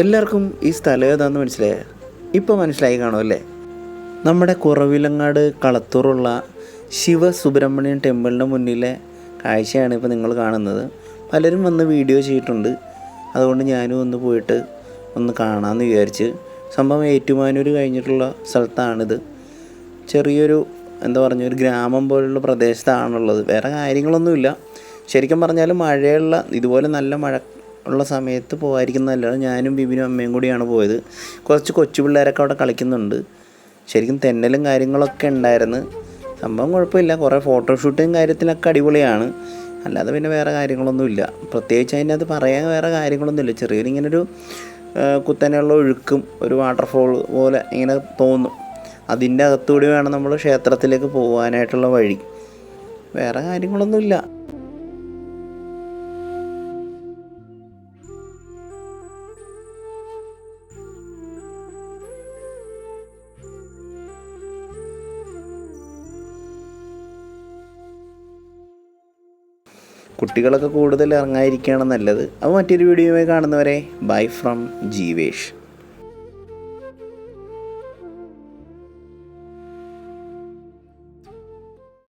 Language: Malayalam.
എല്ലാവർക്കും ഈ സ്ഥലം ഏതാണെന്ന് മനസ്സിലായ? ഇപ്പോൾ മനസ്സിലായി കാണുമല്ലേ നമ്മുടെ കുറവിലങ്ങാട് കളത്തൂറുള്ള ശിവസുബ്രഹ്മണ്യൻ ടെമ്പിളിന്റെ മുന്നിലെ കാഴ്ചയാണ് ഇപ്പോൾ നിങ്ങൾ കാണുന്നത്. പലരും വന്ന് വീഡിയോ ചെയ്തിട്ടുണ്ട്. അതുകൊണ്ട് ഞാനും ഒന്ന് പോയിട്ട് ഒന്ന് കാണാമെന്ന് വിചാരിച്ച്. സംഭവം ഏറ്റുമാനൂർ കഴിഞ്ഞിട്ടുള്ള സ്ഥലത്താണിത്. ചെറിയൊരു എന്താ പറഞ്ഞ ഒരു ഗ്രാമം പോലുള്ള പ്രദേശത്താണുള്ളത്. വേറെ കാര്യങ്ങളൊന്നുമില്ല. ശരിക്കും പറഞ്ഞാൽ മഴയുള്ള ഇതുപോലെ നല്ല മഴ ഉള്ള സമയത്ത് പോകാതിരിക്കുന്ന നല്ലത് ഞാനും ബിബിനും അമ്മയും കൂടിയാണ് പോയത്. കുറച്ച് കൊച്ചു പിള്ളേരൊക്കെ അവിടെ കളിക്കുന്നുണ്ട്. ശരിക്കും തെന്നലും കാര്യങ്ങളൊക്കെ ഉണ്ടായിരുന്നു. സംഭവം കുഴപ്പമില്ല. കുറേ ഫോട്ടോഷൂട്ടും കാര്യത്തിനൊക്കെ അടിപൊളിയാണ്. അല്ലാതെ പിന്നെ വേറെ കാര്യങ്ങളൊന്നുമില്ല. പ്രത്യേകിച്ച് അതിന്റെ അത് പറയാൻ വേറെ കാര്യങ്ങളൊന്നുമില്ല. ചെറിയൊരു ഇങ്ങനൊരു കുത്തനെയുള്ള ഒഴുക്കും ഒരു വാട്ടർഫോൾ പോലെ ഇങ്ങനെ തോന്നും. അതിന്റെ അകത്തുകൂടി വേണം നമ്മൾ ക്ഷേത്രത്തിലേക്ക് പോകാനായിട്ടുള്ള വഴി. വേറെ കാര്യങ്ങളൊന്നുമില്ല. കുട്ടികളൊക്കെ കൂടുതൽ ഇറങ്ങാതിരിക്കുകയാണ് നല്ലത്. അപ്പോൾ മറ്റൊരു വീഡിയോയുമായി കാണുന്നവരെ ബൈ ഫ്രം ജീവേഷ്.